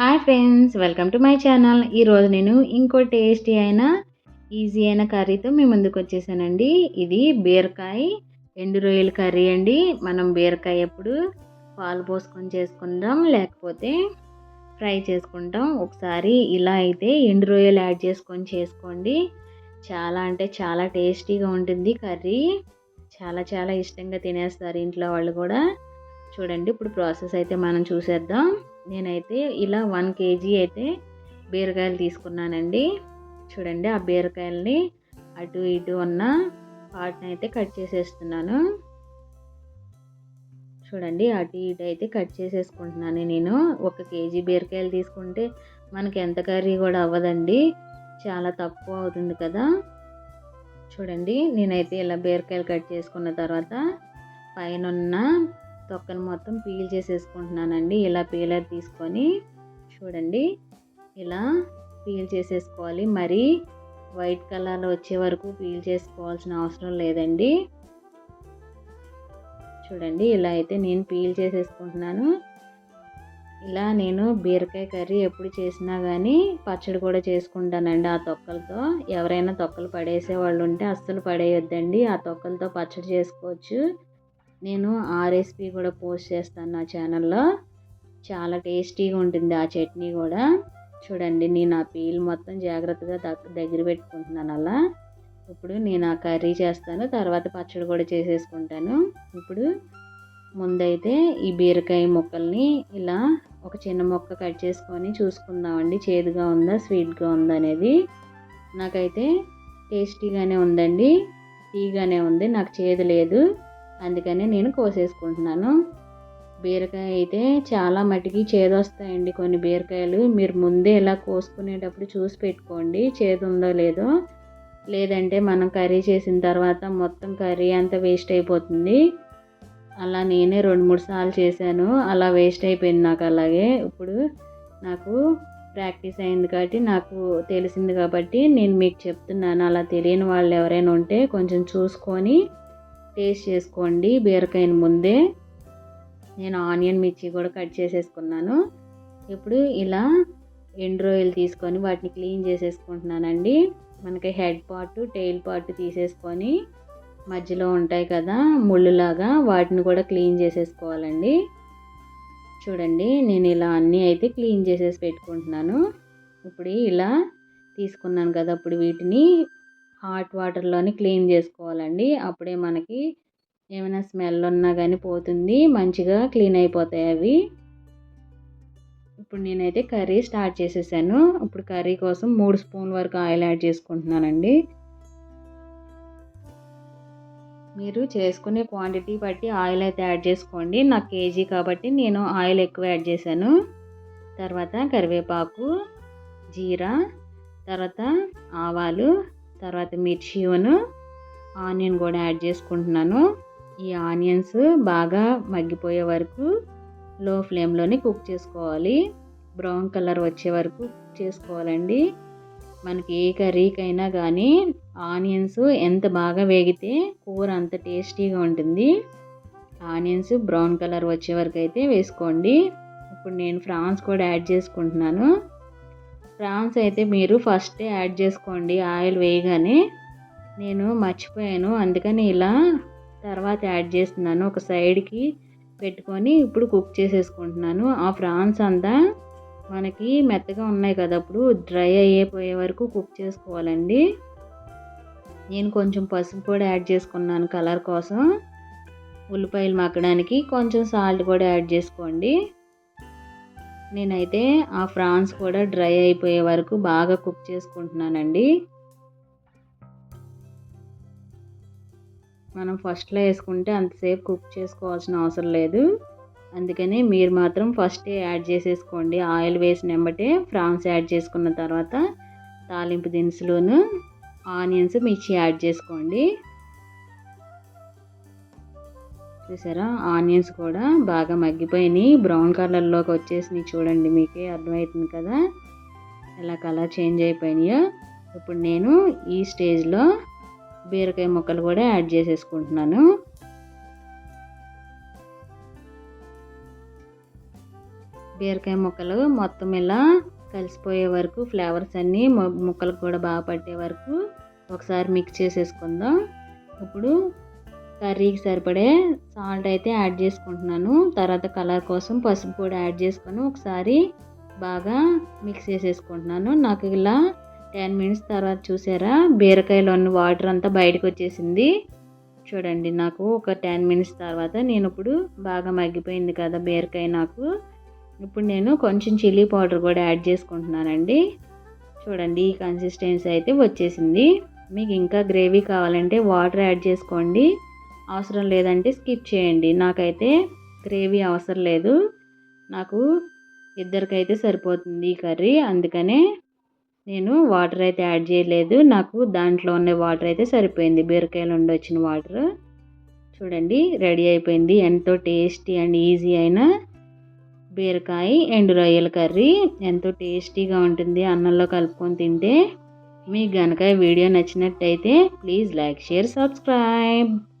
Hi friends welcome to my channel. ఈరోజు నేను ఇంకో టేస్టీ అయిన ఈజీ అయిన కర్రీతో మీ ముందుకు వచ్చేసానండి. ఇది బీరకాయ ఎండు రొయ్యల కర్రీ అండి. మనం బీరకాయ ఎప్పుడు పాలు పోసుకొని చేసుకుంటాం లేకపోతే ఫ్రై చేసుకుంటాం. ఒకసారి ఇలా అయితే ఎండు రొయ్యలు యాడ్ చేసుకొని చేసుకోండి. చాలా అంటే చాలా టేస్టీగా ఉంటుంది కర్రీ. చాలా చాలా ఇష్టంగా తినేస్తారు ఇంట్లో వాళ్ళు కూడా. చూడండి ఇప్పుడు ప్రాసెస్ అయితే మనం చూసేద్దాం. నేనైతే ఇలా వన్ కేజీ అయితే బీరకాయలు తీసుకున్నానండి. చూడండి ఆ బీరకాయలని అటు ఇటు ఉన్న పార్ట్ని అయితే కట్ చేసేస్తున్నాను. చూడండి అటు ఇటు అయితే కట్ చేసేసుకుంటున్నాను నేను. ఒక కేజీ బీరకాయలు తీసుకుంటే మనకి ఎంత కర్రీ కూడా అవ్వదండి. చాలా తక్కువ అవుతుంది కదా. చూడండి నేనైతే ఇలా బీరకాయలు కట్ చేసుకున్న తర్వాత పైన ఉన్న తొక్కను మొత్తం పీల్ చేసేసుకుంటున్నానండి. ఇలా పీలర్ తీసుకొని చూడండి. ఇలా పీల్ చేసేసుకోవాలి. మరి వైట్ కలర్లో వచ్చే వరకు పీల్ చేసుకోవాల్సిన అవసరం లేదండి. చూడండి. ఇలా అయితే నేను పీల్ చేసేసుకుంటున్నాను. ఇలా నేను బీరకాయ కర్రీ ఎప్పుడు చేసినా కానీ పచ్చడి కూడా చేసుకుంటానండి ఆ తొక్కలతో. ఎవరైనా తొక్కలు పడేసే వాళ్ళు ఉంటే అస్సలు పడేయొద్దండి. ఆ తొక్కలతో పచ్చడి చేసుకోవచ్చు. నేను ఆ రెసిపీ కూడా పోస్ట్ చేస్తాను నా ఛానల్లో. చాలా టేస్టీగా ఉంటుంది ఆ చట్నీ కూడా. చూడండి నేను ఆ పీల్ మొత్తం జాగ్రత్తగా దగ్గర పెట్టుకుంటున్నాను అలా. ఇప్పుడు నేను ఆ కర్రీ చేస్తాను తర్వాత పచ్చడి కూడా చేసేసుకుంటాను. ఇప్పుడు ముందైతే ఈ బీరకాయ ముక్కల్ని ఇలా ఒక చిన్న ముక్క కట్ చేసుకొని చూసుకుందామండి. చేదుగా ఉందా స్వీట్గా ఉందా అనేది. నాకైతే టేస్టీగానే ఉందండి. తీగానే ఉంది నాకు చేదు లేదు. అందుకని నేను కోసేసుకుంటున్నాను. బీరకాయ అయితే చాలా మటుకి చేదొస్తాయండి కొన్ని బీరకాయలు. మీరు ముందే ఇలా కోసుకునేటప్పుడు చూసి పెట్టుకోండి చేదు ఉందో లేదో. లేదంటే మనం కర్రీ చేసిన తర్వాత మొత్తం కర్రీ అంతా వేస్ట్ అయిపోతుంది. అలా నేనే రెండు మూడు సార్లు చేశాను. అలా వేస్ట్ అయిపోయింది నాకు అలాగే. ఇప్పుడు నాకు ప్రాక్టీస్ అయింది కాబట్టి నాకు తెలిసింది కాబట్టి నేను మీకు చెప్తున్నాను. అలా తెలియని వాళ్ళు ఎవరైనా ఉంటే కొంచెం చూసుకొని టేస్ట్ చేసుకోండి బీరకాయని ముందే. నేను ఆనియన్ మిర్చి కూడా కట్ చేసేసుకున్నాను. ఇప్పుడు ఇలా ఎండు రొయ్యలు తీసుకొని వాటిని క్లీన్ చేసేసుకుంటున్నానండి. మనకి హెడ్ పార్ట్ టెయిల్ పార్ట్ తీసేసుకొని మధ్యలో ఉంటాయి కదా ముళ్ళులాగా వాటిని కూడా క్లీన్ చేసేసుకోవాలండి. చూడండి నేను ఇలా అన్నీ అయితే క్లీన్ చేసేసి పెట్టుకుంటున్నాను. ఇప్పుడు ఇలా తీసుకున్నాను కదా అప్పుడు వీటిని హాట్ వాటర్లోని క్లీన్ చేసుకోవాలండి. అప్పుడే మనకి ఏమైనా స్మెల్ ఉన్నా కానీ పోతుంది. మంచిగా క్లీన్ అయిపోతాయి అవి. ఇప్పుడు నేనైతే కర్రీ స్టార్ట్ చేసేసాను. ఇప్పుడు కర్రీ కోసం మూడు స్పూన్ వరకు ఆయిల్ యాడ్ చేసుకుంటున్నానండి. మీరు చేసుకునే క్వాంటిటీ బట్టి ఆయిల్ అయితే యాడ్ చేసుకోండి. నాకు కేజీ కాబట్టి నేను ఆయిల్ ఎక్కువ యాడ్ చేశాను. తర్వాత కరివేపాకు జీరా తర్వాత ఆవాలు తర్వాత మిర్చిను ఆనియన్ కూడా యాడ్ చేసుకుంటున్నాను. ఈ ఆనియన్స్ బాగా మగ్గిపోయే వరకు లో ఫ్లేమ్లోనే కుక్ చేసుకోవాలి. బ్రౌన్ కలర్ వచ్చే వరకు కుక్ చేసుకోవాలండి. మనకి ఏ కర్రీకైనా కానీ ఆనియన్స్ ఎంత బాగా వేగితే కూర అంత టేస్టీగా ఉంటుంది. ఆనియన్స్ బ్రౌన్ కలర్ వచ్చే వరకు అయితే వేసుకోండి. ఇప్పుడు నేను ఫ్రాన్స్ కూడా యాడ్ చేసుకుంటున్నాను. ప్రాన్స్ అయితే మీరు ఫస్టే యాడ్ చేసుకోండి ఆయిల్ వేయగానే. నేను మర్చిపోయాను అందుకని ఇలా తర్వాత యాడ్ చేస్తున్నాను. ఒక సైడ్కి పెట్టుకొని ఇప్పుడు కుక్ చేసేసుకుంటున్నాను. ఆ ఫ్రాన్స్ అంతా మనకి మెత్తగా ఉన్నాయి కదా అప్పుడు డ్రై అయిపోయే వరకు కుక్ చేసుకోవాలండి. నేను కొంచెం పసుపు కూడా యాడ్ చేసుకున్నాను కలర్ కోసం. ఉల్లిపాయలు మక్కడానికి కొంచెం సాల్ట్ కూడా యాడ్ చేసుకోండి. నేనైతే ఆ ఫ్రాన్స్ కూడా డ్రై అయిపోయే వరకు బాగా కుక్ చేసుకుంటున్నానండి. మనం ఫస్ట్లో వేసుకుంటే అంతసేపు కుక్ చేసుకోవాల్సిన అవసరం లేదు. అందుకని మీరు మాత్రం ఫస్టే యాడ్ చేసేసుకోండి. ఆయిల్ వేసిన వెంబటే ఫ్రాన్స్ యాడ్ చేసుకున్న తర్వాత తాలింపు దినుసులోను ఆనియన్స్ మిర్చి యాడ్ చేసుకోండి. చూసారా? ఆనియన్స్ కూడా బాగా మగ్గిపోయినాయి. బ్రౌన్ కలర్లోకి వచ్చేసినాయి చూడండి మీకే అర్థమవుతుంది కదా? ఎలా కలర్ చేంజ్ అయిపోయినాయో. ఇప్పుడు నేను ఈ స్టేజ్లో బీరకాయ ముక్కలు కూడా యాడ్ చేసేసుకుంటున్నాను. బీరకాయ ముక్కలు మొత్తం ఇలా కలిసిపోయే వరకు ఫ్లేవర్స్ అన్నీ ముక్కలకు కూడా బాగా పట్టే వరకు ఒకసారి మిక్స్ చేసేసుకుందాం. ఇప్పుడు కర్రీకి సరిపడే సాల్ట్ అయితే యాడ్ చేసుకుంటున్నాను. తర్వాత కలర్ కోసం పసుపు కూడా యాడ్ చేసుకొని ఒకసారి బాగా మిక్స్ చేసేసుకుంటున్నాను. నాకు ఇలా టెన్ మినిట్స్ తర్వాత చూసారా? బీరకాయలో ఉన్న వాటర్ అంతా బయటకు వచ్చేసింది. చూడండి నాకు ఒక టెన్ మినిట్స్ తర్వాత నేను ఇప్పుడు బాగా మగ్గిపోయింది కదా బీరకాయ నాకు. ఇప్పుడు నేను కొంచెం చిల్లీ పౌడర్ కూడా యాడ్ చేసుకుంటున్నానండి. చూడండి ఈ కన్సిస్టెన్సీ అయితే వచ్చేసింది. మీకు ఇంకా గ్రేవీ కావాలంటే వాటర్ యాడ్ చేసుకోండి. అవసరం లేదంటే స్కిప్ చేయండి. నాకైతే గ్రేవీ అవసరం లేదు. నాకు ఇద్దరికైతే సరిపోతుంది ఈ కర్రీ. అందుకనే నేను వాటర్ అయితే యాడ్ చేయలేదు. నాకు దాంట్లో ఉన్న వాటర్ అయితే సరిపోయింది. బీరకాయలు ఉండి వచ్చిన వాటర్. చూడండి రెడీ అయిపోయింది. ఎంతో టేస్టీ అండ్ ఈజీ అయిన బీరకాయ ఎండు రొయ్యల కర్రీ. ఎంతో టేస్టీగా ఉంటుంది. అన్నంలో కలుపుకొని తింటే మీకు గనక వీడియో నచ్చినట్టయితే ప్లీజ్ లైక్ షేర్ సబ్స్క్రైబ్.